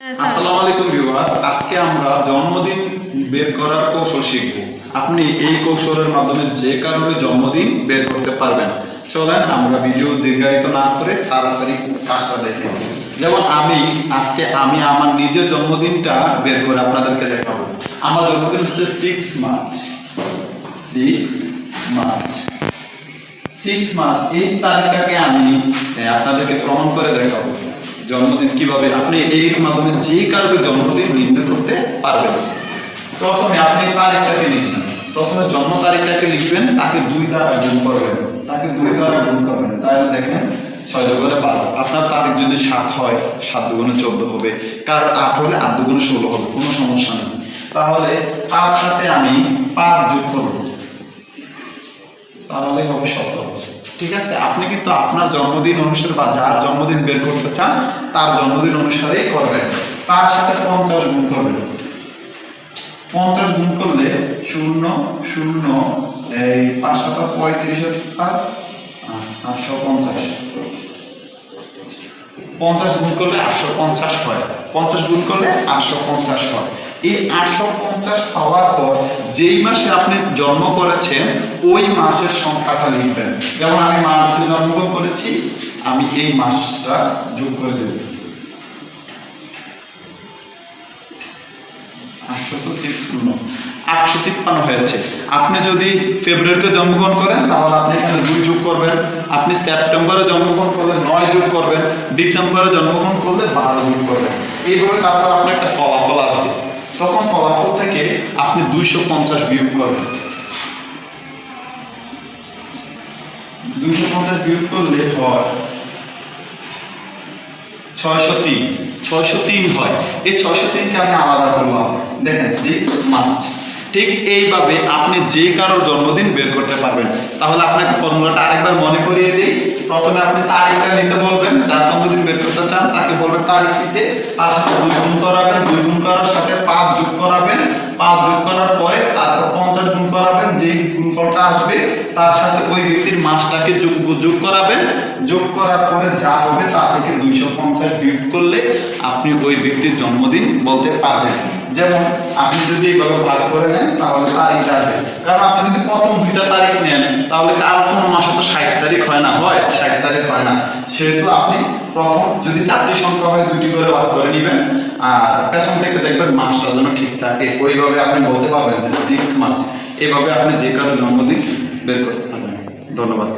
আসসালামু আলাইকুম ভিউয়ার্স, আজকে আমরা জন্মদিন বের করার কৌশল শিখব। আপনি এই কৌশলের মাধ্যমে যে কারণে জন্মদিন বের করতে পারবেন, চলেন আমরা ভিডিও দীর্ঘায়িত না করে তাড়াতাড়ি কাজটা দেখে যেমন আমি, আজকে আমি আমার নিজের জন্মদিনটা বের করে আপনাদেরকে দেখাবো। আমার জন্মদিন হচ্ছে six March six March six মাস এই তারিখটাকে আমি আপনাদেরকে প্রমাণ করে দেখাবো। জন্মদিন কীভাবে? আপনি এই মাধ্যমে যে কারোর জন্মদিন নির্ণয় করতে পারবেন। প্রথমে আপনি তারিখটাকে লিখবেন। প্রথমে জন্ম তারিখটাকে লিখবেন, তাকে দুই দ্বারা গুণ করবেন। তাকে দুই দ্বারা গুণ করবেন। তাহলে দেখেন, ছয় দুগুণে বারো। আপনার তারিখ যদি সাত হয়, সাত দুগুণে চোদ্দ হবে। কার আট হলে আট দুগুণে ষোলো হবে, কোনো সমস্যা নেই। তাহলে তার সাথে আমি পাঁচ যোগ করব। তাহলে হবে সতেরো ঠিক আছে, আপনি কিন্তু আপনার জন্মদিন অনুসারে বা যার জন্মদিন বের করতে চান, তার জন্মদিন অনুসারেই করবেন। তার সাথে পঞ্চাশ গুণ করবেন। পঞ্চাশ গুণ করলে শূন্য শূন্য, এই পাঁচ সাত পঁয়ত্রিশ পাঁচ আটশো পঞ্চাশ। পঞ্চাশ গুণ করলে আটশো পঞ্চাশ হয়। পঞ্চাশ গুণ করলে আটশো পঞ্চাশ হয়। এই আটশো পঞ্চাশ পাওয়ার পর যেই মাসে আপনি জন্ম করেছেন, ওই মাসের সংখ্যাটা লিখবেন। যেমন আমি মার্চে জন্মগ্রহণ করেছি, আমি এই মাসটা যোগ করে দেব। আটশো তিপ্পান্ন হয়েছে। আপনি যদি ফেব্রুয়ারিতে জন্মগ্রহণ করেন, তাহলে আপনি এখানে দুই যোগ করবেন। আপনি সেপ্টেম্বরে জন্মগ্রহণ করলে নয় যোগ করবেন। ডিসেম্বরে জন্মগ্রহণ করলে বারো যোগ করবেন। এইভাবে তারপর আপনার একটা ফলাফল আসবে। তখন ফলাফল থেকে আপনি দুইশো পঞ্চাশ বিয়োগ করবেন। দুইশো পঞ্চাশ বিয়োগ করলে হয় ছয়শো তিন। ছয়শো তিন হয়। এই ছয়শো তিনকে আমি আলাদা করলাম দেখেন সিক্স ঠিক এইভাবে আপনি যে কারোর জন্মদিন বের করতে পারবেন। তাহলে আপনাকে ফর্মুলাটা আরেকবার মনে করিয়ে দিই। প্রথমে আপনি তারিখটা নিতে বলবেন। যার জন্মদিন বের করতে চান, তাকে বলবেন তারিখ দিতে। তার সাথে দুই গুণ করাবেন। দুই গুণ করার সাথে গুণফলটা আসবে, তার সাথে ওই ব্যক্তির মাসটাকে যোগ যোগ করাবেন। যোগ করার পরে যা হবে তা থেকে দুইশো পঞ্চাশ বিয়োগ করলে আপনি ওই ব্যক্তির জন্মদিন বলতে পারবেন। যেমন আপনি যদি এইভাবে ভাগ করে নেন, তাহলে তারিখটা আসবে। কারণ আপনি যদি প্রথম দুইটা তারিখ নেন, তাহলে আর কোনো মাসে তো ষাট তারিখ হয় না, হয় ষাট তারিখ হয় না। সেহেতু আপনি প্রথম যদি চারটি সংখ্যা হয়, দুইটি করে ভাগ করে নেবেন, আর পেছন থেকে দেখবেন মাসটা যেন ঠিক থাকে। ওইভাবে আপনি বলতে পারবেন যে এভাবে আপনি যে কারও জন্মদিন বের করতে পারবেন। ধন্যবাদ।